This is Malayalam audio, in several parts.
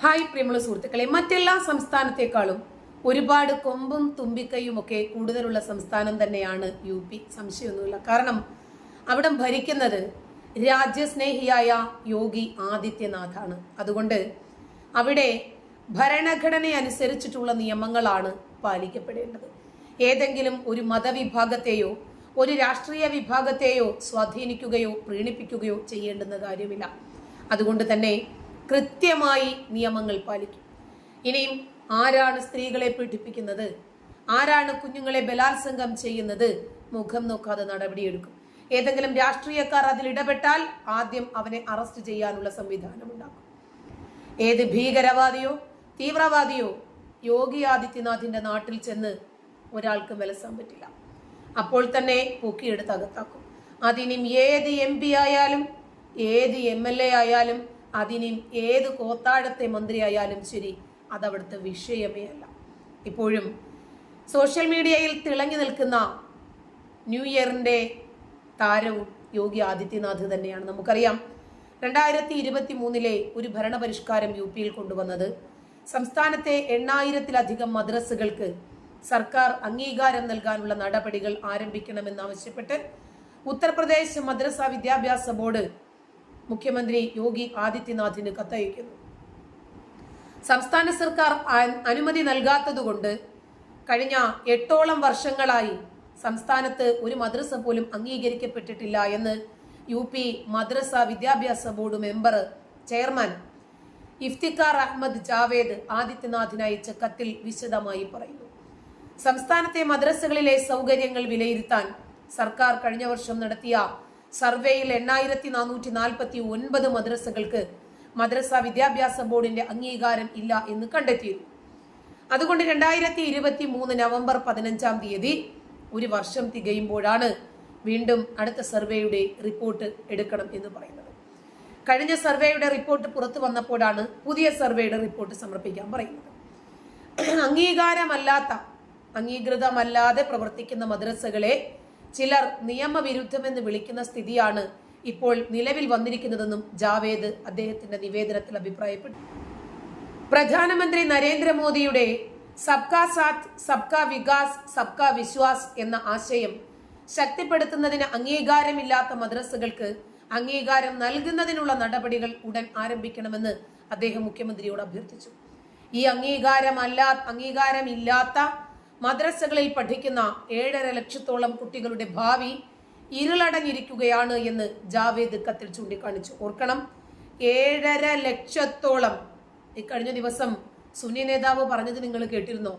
ഹായ് പ്രിയമുള്ള സുഹൃത്തുക്കളെ മറ്റെല്ലാ സംസ്ഥാനത്തെക്കാളും ഒരുപാട് കൊമ്പും തുമ്പിക്കൈയും ഒക്കെ കൂടുതലുള്ള സംസ്ഥാനം തന്നെയാണ് യു പി. സംശയമൊന്നുമില്ല. കാരണം അവിടം ഭരിക്കുന്നത് രാജ്യസ്നേഹിയായ യോഗി ആദിത്യനാഥാണ്. അതുകൊണ്ട് അവിടെ ഭരണഘടന അനുസരിച്ചിട്ടുള്ള നിയമങ്ങളാണ് പാലിക്കപ്പെടേണ്ടത്. ഏതെങ്കിലും ഒരു മതവിഭാഗത്തെയോ ഒരു രാഷ്ട്രീയ വിഭാഗത്തെയോ സ്വാധീനിക്കുകയോ പ്രീണിപ്പിക്കുകയോ ചെയ്യേണ്ടുന്ന കാര്യമില്ല. അതുകൊണ്ട് തന്നെ കൃത്യമായി നിയമങ്ങൾ പാലിക്കും. ഇനിയും ആരാണ് സ്ത്രീകളെ പീഡിപ്പിക്കുന്നത്? ആരാണ് കുഞ്ഞുങ്ങളെ ബലാത്സംഗം ചെയ്യുന്നത്? മുഖം നോക്കാതെ നടപടിയെടുക്കും. ഏതെങ്കിലും രാഷ്ട്രീയക്കാർ അതിൽ ഇടപെട്ടാൽ ആദ്യം അവനെ അറസ്റ്റ് ചെയ്യാനുള്ള സംവിധാനം ഉണ്ടാക്കും ഏത് ഭീകരവാദിയോ തീവ്രവാദിയോ യോഗി ആദിത്യനാഥിന്റെ നാട്ടിൽ ചെന്ന് ഒരാൾക്ക് വിലസാൻ പറ്റില്ല. അപ്പോൾ തന്നെ പൊക്കിയെടുത്ത് അകത്താക്കും. അതിനും ഏത് എം പി ആയാലും ഏത് എം എൽ എ ആയാലും അതിനും ഏത് കോത്താഴത്തെ മന്ത്രിയായാലും ശരി അതവിടുത്തെ വിഷയമേ അല്ല. ഇപ്പോഴും സോഷ്യൽ മീഡിയയിൽ തിളങ്ങി നിൽക്കുന്ന ന്യൂ ഇയറിന്റെ താരവും യോഗി ആദിത്യനാഥ് തന്നെയാണ്. നമുക്കറിയാം രണ്ടായിരത്തി ഇരുപത്തി മൂന്നിലെ ഒരു ഭരണപരിഷ്കാരം യു പിയിൽ കൊണ്ടുവന്നത്. സംസ്ഥാനത്തെ എണ്ണായിരത്തിലധികം മദ്രസകൾക്ക് സർക്കാർ അംഗീകാരം നൽകാനുള്ള നടപടികൾ ആരംഭിക്കണമെന്നാവശ്യപ്പെട്ട് ഉത്തർപ്രദേശ് മദ്രസ വിദ്യാഭ്യാസ ബോർഡ് മുഖ്യമന്ത്രി യോഗി ആദിത്യനാഥിന് കത്തയക്കുന്നു. സംസ്ഥാന സർക്കാർ അനുമതി നൽകാത്തതുകൊണ്ട് കഴിഞ്ഞ എട്ടോളം വർഷങ്ങളായി സംസ്ഥാനത്ത് ഒരു മദ്രസ പോലും അംഗീകരിക്കപ്പെട്ടിട്ടില്ല എന്ന് യു പി മദ്രസ വിദ്യാഭ്യാസ board member chairman Iftikhar Ahmed Javed ആദിത്യനാഥിന് അയച്ച കത്തിൽ വിശദമായി പറയുന്നു. സംസ്ഥാനത്തെ മദ്രസകളിലെ സൗകര്യങ്ങൾ വിലയിരുത്താൻ സർക്കാർ കഴിഞ്ഞ വർഷം നടത്തിയ സർവേയിൽ എണ്ണായിരത്തി നാനൂറ്റി നാൽപ്പത്തി ഒൻപത് മദ്രസകൾക്ക് മദ്രസ വിദ്യാഭ്യാസ ബോർഡിന്റെ അംഗീകാരം ഇല്ല എന്ന് കണ്ടെത്തിയിരുന്നു. അതുകൊണ്ട് രണ്ടായിരത്തി ഇരുപത്തി മൂന്ന് നവംബർ പതിനഞ്ചാം തീയതി ഒരു വർഷം തികയുമ്പോഴാണ് വീണ്ടും അടുത്ത സർവേയുടെ റിപ്പോർട്ട് എടുക്കണം എന്ന് പറയുന്നത്. കഴിഞ്ഞ സർവേയുടെ റിപ്പോർട്ട് പുറത്തു വന്നപ്പോഴാണ് പുതിയ സർവേയുടെ റിപ്പോർട്ട് സമർപ്പിക്കാൻ പറയുന്നത്. അംഗീകാരമല്ലാത്ത അംഗീകൃതമല്ലാതെ പ്രവർത്തിക്കുന്ന മദ്രസകളെ ചിലർ നിയമവിരുദ്ധമെന്ന് വിളിക്കുന്ന സ്ഥിതിയാണ് ഇപ്പോൾ നിലവിൽ വന്നിരിക്കുന്നതെന്നും ജാവേദ് അദ്ദേഹത്തിന്റെ നിവേദനത്തിൽ അഭിപ്രായപ്പെട്ടു. പ്രധാനമന്ത്രി നരേന്ദ്രമോദിയുടെ സബ്കാ സാത്ത് സബ്കാ വികാസ് സബ്കാ വിശ്വാസ് എന്ന ആശയം ശക്തിപ്പെടുത്തുന്നതിന് അംഗീകാരമില്ലാത്ത മദ്രസകൾക്ക് അംഗീകാരം നൽകുന്നതിനുള്ള നടപടികൾ ഉടൻ ആരംഭിക്കണമെന്ന് അദ്ദേഹം മുഖ്യമന്ത്രിയോട് അഭ്യർത്ഥിച്ചു. ഈ അംഗീകാരമല്ല അംഗീകാരമില്ലാത്ത മദ്രസകളിൽ പഠിക്കുന്ന ഏഴര ലക്ഷത്തോളം കുട്ടികളുടെ ഭാവി ഇരുളടഞ്ഞിരിക്കുകയാണ് എന്ന് ജാവേദ് കത്തിൽ ചൂണ്ടിക്കാണിച്ചു. ഓർക്കണം ഏഴര ലക്ഷത്തോളം. ഈ കഴിഞ്ഞ ദിവസം സുന്നി നേതാവ് പറഞ്ഞത് നിങ്ങൾ കേട്ടിരുന്നോ?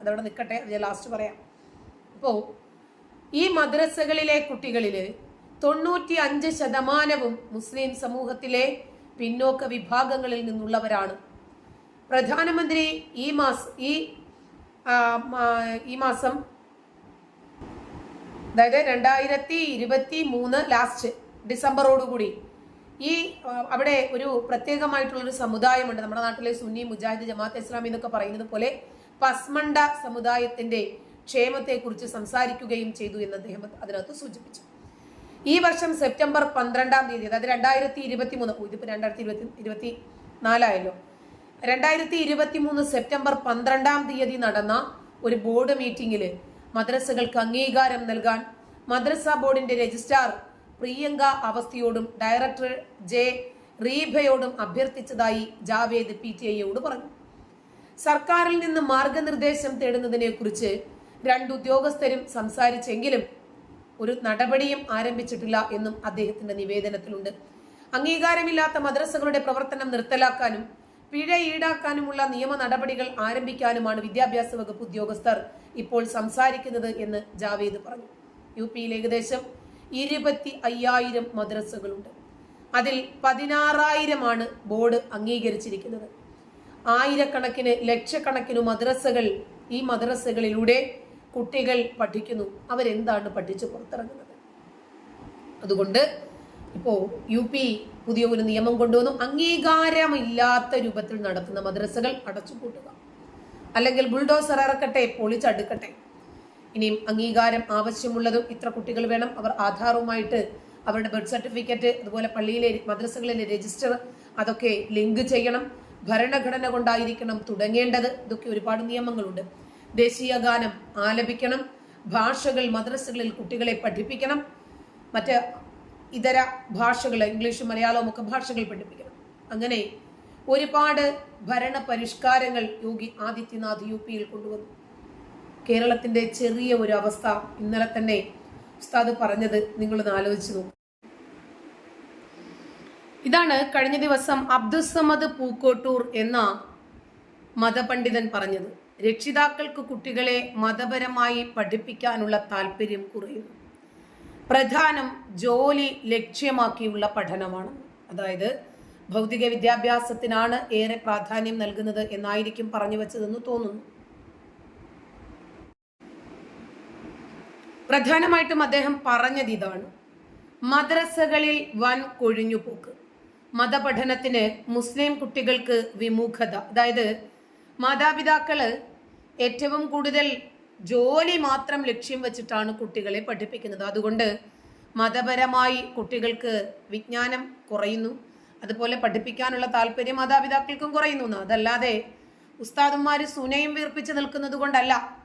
അതവിടെ നിൽക്കട്ടെ അത് ലാസ്റ്റ് പറയാം. അപ്പോൾ ഈ മദ്രസകളിലെ കുട്ടികളിൽ തൊണ്ണൂറ്റി അഞ്ച് ശതമാനവും മുസ്ലിം സമൂഹത്തിലെ പിന്നോക്ക വിഭാഗങ്ങളിൽ നിന്നുള്ളവരാണ്. പ്രധാനമന്ത്രി ഈ മാസം ഈ ഈ മാസം. അതായത് രണ്ടായിരത്തി ഇരുപത്തി മൂന്ന് ലാസ്റ്റ് ഡിസംബറോടുകൂടി. ഈ അവിടെ ഒരു പ്രത്യേകമായിട്ടുള്ളൊരു സമുദായമുണ്ട്. നമ്മുടെ നാട്ടിലെ സുന്നി മുജാഹിദ് ജമാഅത്ത് ഇസ്ലാമി എന്നൊക്കെ പറയുന്നത് പോലെ പസ്മണ്ട സമുദായത്തിന്റെ ക്ഷേമത്തെക്കുറിച്ച് സംസാരിക്കുകയും ചെയ്തു എന്ന് അദ്ദേഹം അതിനകത്ത് സൂചിപ്പിച്ചു. ഈ വർഷം സെപ്റ്റംബർ പന്ത്രണ്ടാം തീയതി അതായത് രണ്ടായിരത്തി ഇരുപത്തി മൂന്ന് ഇതിപ്പോ രണ്ടായിരത്തി ഇരുപത്തി ഇരുപത്തി നാലായല്ലോ രണ്ടായിരത്തി ഇരുപത്തി മൂന്ന് സെപ്റ്റംബർ പന്ത്രണ്ടാം തീയതി നടന്ന ഒരു ബോർഡ് മീറ്റിംഗിൽ മദ്രസകൾക്ക് അംഗീകാരം നൽകാൻ മദ്രസ ബോർഡിന്റെ രജിസ്ട്രാർ പ്രിയങ്ക അവസ്ഥയോടും ഡയറക്ടർ ജെ റീഭയോടും അഭ്യർത്ഥിച്ചതായി ജാവേദ് പി ടി ഐയോട് പറഞ്ഞു. സർക്കാരിൽ നിന്ന് മാർഗനിർദ്ദേശം തേടുന്നതിനെ കുറിച്ച് രണ്ട് ഉദ്യോഗസ്ഥരും സംസാരിച്ചെങ്കിലും ഒരു നടപടിയും ആരംഭിച്ചിട്ടില്ല എന്നും അദ്ദേഹത്തിന്റെ നിവേദനത്തിലുണ്ട്. അംഗീകാരമില്ലാത്ത മദ്രസകളുടെ പ്രവർത്തനം നിർത്തലാക്കാനും പിഴ ഈടാക്കാനുമുള്ള നിയമ നടപടികൾ ആരംഭിക്കാനുമാണ് വിദ്യാഭ്യാസ വകുപ്പ് ഉദ്യോഗസ്ഥർ ഇപ്പോൾ സംസാരിക്കുന്നത് എന്ന് ജാവേദ് പറഞ്ഞു. യു പിയിൽ ഏകദേശം ഇരുപത്തി അയ്യായിരം മദ്രസകളുണ്ട്. അതിൽ പതിനാറായിരമാണ് ബോർഡ് അംഗീകരിച്ചിരിക്കുന്നത്. ആയിരക്കണക്കിന് ലക്ഷക്കണക്കിന് മദ്രസകൾ ഈ മദ്രസകളിലൂടെ കുട്ടികൾ പഠിക്കുന്നു. അവരെന്താണ് പഠിച്ചു പുറത്തിറങ്ങുന്നത്? അതുകൊണ്ട് ഇപ്പോ യു പി പുതിയ ഒരു നിയമം കൊണ്ടുവന്നു. അംഗീകാരമില്ലാത്ത രൂപത്തിൽ നടത്തുന്ന മദ്രസകൾ അടച്ചുപൂട്ടുക. അല്ലെങ്കിൽ ബുൾഡോസർ ഇറക്കട്ടെ പൊളിച്ചടുക്കട്ടെ. ഇനിയും അംഗീകാരം ആവശ്യമുള്ളതും ഇത്ര കുട്ടികൾ വേണം. അവർ ആധാറുമായിട്ട് അവരുടെ ബർത്ത് സർട്ടിഫിക്കറ്റ് അതുപോലെ പള്ളിയിലെ മദ്രസകളിലെ രജിസ്റ്റർ അതൊക്കെ ലിങ്ക് ചെയ്യണം. ഭരണഘടന കൊണ്ടായിരിക്കണം തുടങ്ങേണ്ടത്. ഇതൊക്കെ ഒരുപാട് നിയമങ്ങളുണ്ട്. ദേശീയ ഗാനം ആലപിക്കണം. ഭാഷകൾ മദ്രസകളിൽ കുട്ടികളെ പഠിപ്പിക്കണം. മറ്റ് ഇതര ഭാഷകൾ ഇംഗ്ലീഷും മലയാളവും ഒക്കെ ഭാഷകൾ പഠിപ്പിക്കണം. അങ്ങനെ ഒരുപാട് ഭരണ പരിഷ്കാരങ്ങൾ യോഗി ആദിത്യനാഥ് യു പിയിൽ കൊണ്ടുവന്നു. കേരളത്തിന്റെ ചെറിയ ഒരു അവസ്ഥ ഇന്നലെ തന്നെ ഉസ്താദ് പറഞ്ഞത് നിങ്ങളൊന്ന് ആലോചിച്ച് നോക്കും. ഇതാണ് കഴിഞ്ഞ ദിവസം അബ്ദുസമദ് പൂക്കോട്ടൂർ എന്ന മതപണ്ഡിതൻ പറഞ്ഞത്. രക്ഷിതാക്കൾക്ക് കുട്ടികളെ മതപരമായി പഠിപ്പിക്കാനുള്ള താല്പര്യം കുറയുന്നു. പ്രധാനം ജോലി ലക്ഷ്യമാക്കിയുള്ള പഠനമാണ്. അതായത് ഭൗതിക വിദ്യാഭ്യാസത്തിനാണ് ഏറെ പ്രാധാന്യം നൽകുന്നത് എന്നായിരിക്കും പറഞ്ഞു വച്ചതെന്ന് തോന്നുന്നു. പ്രധാനമായിട്ടും അദ്ദേഹം പറഞ്ഞത് ഇതാണ്. മദ്രസകളിൽ വൻ കൊഴിഞ്ഞുപോക്ക്. മതപഠനത്തിന് മുസ്ലിം കുട്ടികൾക്ക് വിമുഖത. അതായത് മാതാപിതാക്കൾ ഏറ്റവും കൂടുതൽ ജോലി മാത്രം ലക്ഷ്യം വെച്ചിട്ടാണ് കുട്ടികളെ പഠിപ്പിക്കുന്നത്. അതുകൊണ്ട് മതപരമായി കുട്ടികൾക്ക് വിജ്ഞാനം കുറയുന്നു. അതുപോലെ പഠിപ്പിക്കാനുള്ള താല്പര്യം മാതാപിതാക്കൾക്കും കുറയുന്നു. അതല്ലാതെ ഉസ്താദന്മാർ സുനയും വീർപ്പിച്ച് നിൽക്കുന്നത് കൊണ്ടല്ല.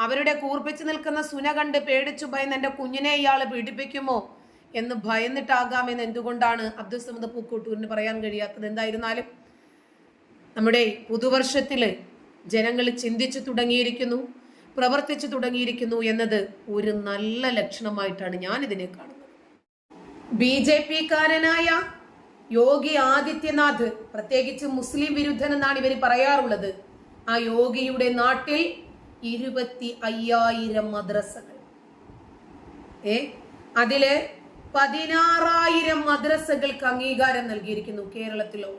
അവരുടെ കൂർപ്പിച്ച് നിൽക്കുന്ന സുന കണ്ട് പേടിച്ചു ഭയന്ന് എന്റെ കുഞ്ഞിനെ ഇയാൾ പീഡിപ്പിക്കുമോ എന്ന് ഭയന്നിട്ടാകാമെന്ന് എന്തുകൊണ്ടാണ് അബ്ദുൽ സമദ് പൂക്കോട്ടൂരിന് പറയാൻ കഴിയാത്തത്? എന്തായിരുന്നാലും നമ്മുടെ പുതുവർഷത്തിൽ ജനങ്ങൾ ചിന്തിച്ചു തുടങ്ങിയിരിക്കുന്നു. പ്രവർത്തിച്ചു തുടങ്ങിയിരിക്കുന്നു എന്നത് ഒരു നല്ല ലക്ഷണമായിട്ടാണ് ഞാൻ ഇതിനെ കാണുന്നത്. ബി ജെ പി കാരനായ യോഗി ആദിത്യനാഥ് പ്രത്യേകിച്ച് മുസ്ലിം വിരുദ്ധൻ എന്നാണ് ഇവർ പറയാറുള്ളത് ആ യോഗിയുടെ നാട്ടിൽ ഇരുപത്തി അയ്യായിരം മദ്രസകൾ. ഏ? അതിൽ പതിനാറായിരം മദ്രസകൾക്ക് അംഗീകാരം നൽകിയിരിക്കുന്നു കേരളത്തിലോ?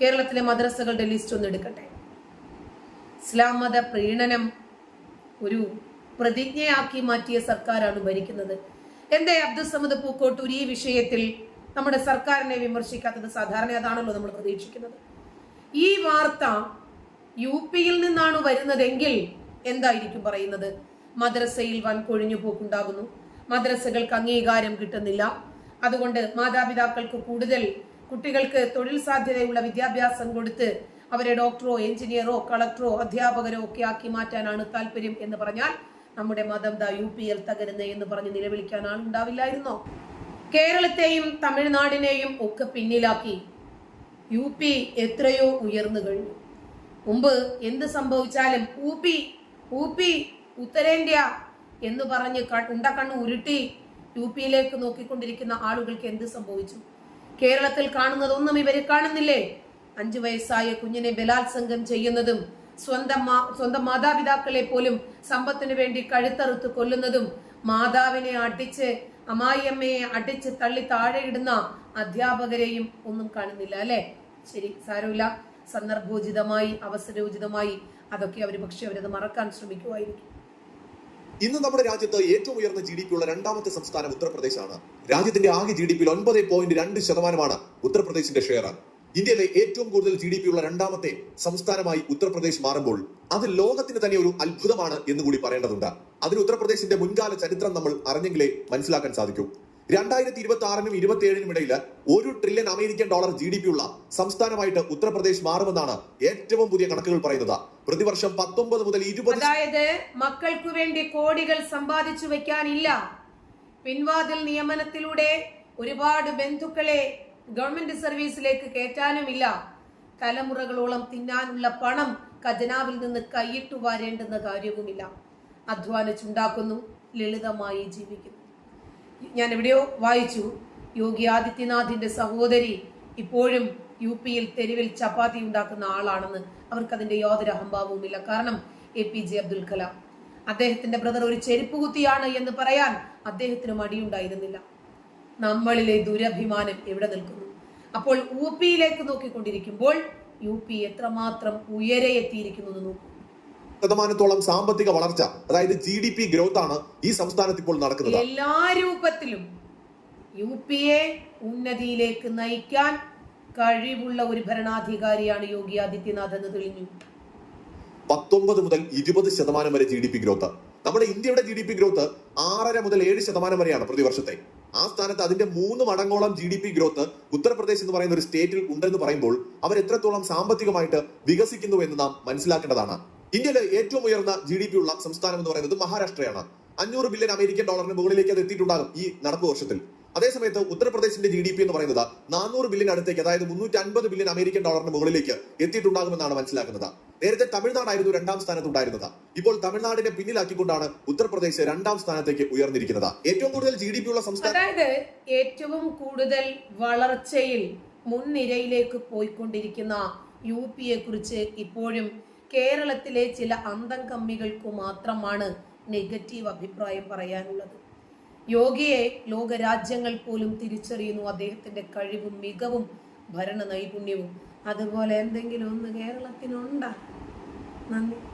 കേരളത്തിലെ മദ്രസകളുടെ ലിസ്റ്റ് ഒന്ന് എടുക്കട്ടെ. ഇസ്ലാം മത പ്രീണനം ഒരു പ്രതിജ്ഞയാക്കി മാറ്റിയ സർക്കാരാണ് ഭരിക്കുന്നത്. എന്തേ അബ്ദുസമദ് പൂക്കോട്ടൂർ ഈ വിഷയത്തിൽ നമ്മുടെ സർക്കാരിനെ വിമർശിക്കാത്തത് സാധാരണ അതാണല്ലോ നമ്മൾ പ്രതീക്ഷിക്കുന്നത്. ഈ വാർത്ത യു പിയിൽ നിന്നാണ് വരുന്നതെങ്കിൽ എന്തായിരിക്കും പറയുന്നത്? മദ്രസയിൽ വൻ കൊഴിഞ്ഞു പോക്കുണ്ടാകുന്നു. മദ്രസകൾക്ക് അംഗീകാരം കിട്ടുന്നില്ല. അതുകൊണ്ട് മാതാപിതാക്കൾക്ക് കൂടുതൽ കുട്ടികൾക്ക് തൊഴിൽ സാധ്യതയുള്ള വിദ്യാഭ്യാസം കൊടുത്ത് അവരെ ഡോക്ടറോ എഞ്ചിനീയറോ കളക്ടറോ അധ്യാപകരോ ഒക്കെ ആക്കി മാറ്റാനാണ് താല്പര്യം എന്ന് പറഞ്ഞാൽ നമ്മുടെ മതം ദാ യു പി എൽ തകരുന്നേ എന്ന് പറഞ്ഞ് നിലവിളിക്കാൻ ആളുണ്ടാവില്ലായിരുന്നോ? കേരളത്തെയും തമിഴ്നാടിനെയും ഒക്കെ പിന്നിലാക്കി യു പി എത്രയോ ഉയർന്നു കഴിഞ്ഞു. മുമ്പ് എന്ത് സംഭവിച്ചാലും ഊപി ഊപി ഉത്തരേന്ത്യ എന്ന് പറഞ്ഞ് ഉണ്ടക്കണ്ണ് ഉരുട്ടി യു പിയിലേക്ക് നോക്കിക്കൊണ്ടിരിക്കുന്ന ആളുകൾക്ക് എന്ത് സംഭവിച്ചു? കേരളത്തിൽ കാണുന്നതൊന്നും ഇവർ കാണുന്നില്ലേ? അഞ്ചു വയസ്സായ കുഞ്ഞിനെ ബലാത്സംഗം ചെയ്യുന്നതും സ്വന്തം സ്വന്തം മാതാപിതാക്കളെ പോലും സമ്പത്തിനു വേണ്ടി കഴുത്തറുത്ത് കൊല്ലുന്നതും മാതാവിനെ അടിച്ച് അമ്മായിയമ്മയെ അടിച്ച് തള്ളി താഴെയിടുന്ന അധ്യാപകരെയും ഒന്നും കാണുന്നില്ല അല്ലെ? ശരി സാരമില്ല. സന്ദർഭോചിതമായി അവസരോചിതമായി അതൊക്കെ അവർ പക്ഷെ അവരത് മറക്കാൻ ശ്രമിക്കുമായിരിക്കും ഇന്ന് നമ്മുടെ രാജ്യത്ത് ഏറ്റവും ഉയർന്ന ജി ഡി പി ഉള്ള രണ്ടാമത്തെ സംസ്ഥാനം ഉത്തർപ്രദേശാണ്. രാജ്യത്തിന്റെ ആകെ ജി ഡി പിയിൽ ഒൻപത് പോയിന്റ് രണ്ട് ശതമാനമാണ് ഉത്തർപ്രദേശിന്റെ ഷെയർ ഇന്ത്യയിലെ ഏറ്റവും കൂടുതൽ ജി ഡി പി ഉള്ള രണ്ടാമത്തെ സംസ്ഥാനമായി ഉത്തർപ്രദേശ് മാറുമ്പോൾ അത് ലോകത്തിന് തന്നെ ഒരു അത്ഭുതമാണ് എന്ന് കൂടി പറയേണ്ടതുണ്ട്. അതിന് ഉത്തർപ്രദേശിന്റെ മുൻകാല ചരിത്രം നമ്മൾ അറിഞ്ഞെങ്കിലേ മനസ്സിലാക്കാൻ സാധിക്കൂ. രണ്ടായിരത്തി ഇരുപത്തി ആറിനും ഇരുപത്തി ഏഴിനും ഇടയിൽ ഒരു trillion American dollar G D P ഉള്ള സംസ്ഥാനമായിട്ട് ഉത്തർപ്രദേശ് മാറുമെന്നാണ് ഏറ്റവും പുതിയ കണക്കുകൾ പറയുന്നത്. പ്രതിവർഷം പത്തൊമ്പത് മുതൽ ഇരുപത് അതായത് മക്കൾക്ക് വേണ്ടി കോടികൾ സമ്പാദിച്ചു വെക്കാനില്ല. പിൻവാതിൽ നിയമനത്തിലൂടെ ഒരുപാട് ബന്ധുക്കളെ ഗവൺമെന്റ് സർവീസിലേക്ക് കയറ്റാനുമില്ല. തലമുറകളോളം തിന്നാനുള്ള പണം ഖജനാവിൽ നിന്ന് കൈയിട്ടു വരേണ്ടെന്ന കാര്യവുമില്ല. അധ്വാനിച്ചുണ്ടാക്കുന്നു ലളിതമായി ജീവിക്കുന്നു. ഞാൻ എവിടെയോ വായിച്ചു യോഗി ആദിത്യനാഥിന്റെ സഹോദരി ഇപ്പോഴും യു പിയിൽ തെരുവിൽ ചപ്പാത്തി ഉണ്ടാക്കുന്ന ആളാണെന്ന് അവർക്ക് അതിന്റെ യാതൊരു അഹംഭാവവുമില്ല. കാരണം A P J Abdul Kalam. അദ്ദേഹത്തിന്റെ ബ്രദർ ഒരു ചെരുപ്പ് കുത്തിയാണ് എന്ന് പറയാൻ അദ്ദേഹത്തിന് മടിയുണ്ടായിരുന്നില്ല നമ്മളിലെ ദുരഭിമാനം എവിടെ നിൽക്കുന്നു? അപ്പോൾ യു പിയിലേക്ക് നോക്കിക്കൊണ്ടിരിക്കുമ്പോൾ യു പി എത്രമാത്രം ഉയരെ എത്തിയിരിക്കുന്നു എന്ന് നോക്കൂ. ശതമാനത്തോളം സാമ്പത്തിക വളർച്ച അതായത് ജി ഡി പി ഗ്രോത്ത് ആണ് ഈ സംസ്ഥാനത്ത് ഇപ്പോൾ നടക്കുന്നത്. എല്ലാ രൂപത്തിലും യു പി എ ഉന്നതിയിലേക്ക് നയിക്കാൻ കഴിവുള്ള ഒരു ഭരണാധികാരിയാണ് യോഗി ആദിത്യനാഥ് എന്ന് തെളിഞ്ഞു. പത്തൊമ്പത് മുതൽ ഇരുപത് ശതമാനം വരെ ജി ഡി പി ഗ്രോത്ത് നമ്മുടെ ഇന്ത്യയുടെ ജി ഡി പി ഗ്രോത്ത് ആറര മുതൽ ഏഴ് ശതമാനം വരെയാണ് പ്രതിവർഷത്തെ. ആ സ്ഥാനത്ത് അതിന്റെ മൂന്ന് മടങ്ങോളം G D P growth Uttar Pradesh എന്ന് പറയുന്ന ഒരു സ്റ്റേറ്റിൽ ഉണ്ടെന്ന് പറയുമ്പോൾ അവർ എത്രത്തോളം സാമ്പത്തികമായിട്ട് വികസിക്കുന്നു എന്ന് നാം മനസ്സിലാക്കേണ്ടതാണ്. ഇന്ത്യയിലെ ഏറ്റവും ഉയർന്ന ജി ഡി പി ഉള്ള സംസ്ഥാനം എന്ന് പറയുന്നത് മഹാരാഷ്ട്രയാണ്. അഞ്ഞൂറ് ബില്യൺ അമേരിക്കൻ ഡോളറിന് മുകളിലേക്ക് അത് എത്തിയിട്ടുണ്ടാകും ഈ നടപ്പ് വർഷത്തിൽ. അതേസമയത്ത് ഉത്തർപ്രദേശിന്റെ ജി ഡി പി എന്ന് പറയുന്നത് നാനൂറ് ബില്യൺ അടുത്തേക്ക് അതായത് മുന്നൂറ്റി അൻപത് ബില്യൺ അമേരിക്കൻ ഡോളറിന് മുകളിലേക്ക് എത്തിയിട്ടുണ്ടാകുമെന്നാണ് മനസ്സിലാക്കുന്നത്. നേരത്തെ തമിഴ്നാടായിരുന്നു രണ്ടാം സ്ഥാനത്ത് ഉണ്ടായിരുന്നത് ഇപ്പോൾ തമിഴ്നാടിനെ പിന്നിലാക്കിക്കൊണ്ടാണ് ഉത്തർപ്രദേശ് രണ്ടാം സ്ഥാനത്തേക്ക് ഉയർന്നിരിക്കുന്നത്. ഏറ്റവും കൂടുതൽ ജി ഡി പി ഉള്ള സംസ്ഥാനം? അതായത് ഏറ്റവും കൂടുതൽ വളർച്ചയിൽ മുൻനിരയിലേക്ക് പോയിക്കൊണ്ടിരിക്കുന്ന യു പിയെ കുറിച്ച് ഇപ്പോഴും കേരളത്തിലെ ചില അന്തം കമ്മികൾക്ക് മാത്രമാണ് നെഗറ്റീവ് അഭിപ്രായം പറയാനുള്ളത്. യോഗിയെ ലോകരാജ്യങ്ങൾ പോലും തിരിച്ചറിയുന്നു. അദ്ദേഹത്തിന്റെ കഴിവും മികവും ഭരണ നൈപുണ്യവും അതുപോലെ എന്തെങ്കിലും ഒന്ന് കേരളത്തിനുണ്ടാ. നന്ദി.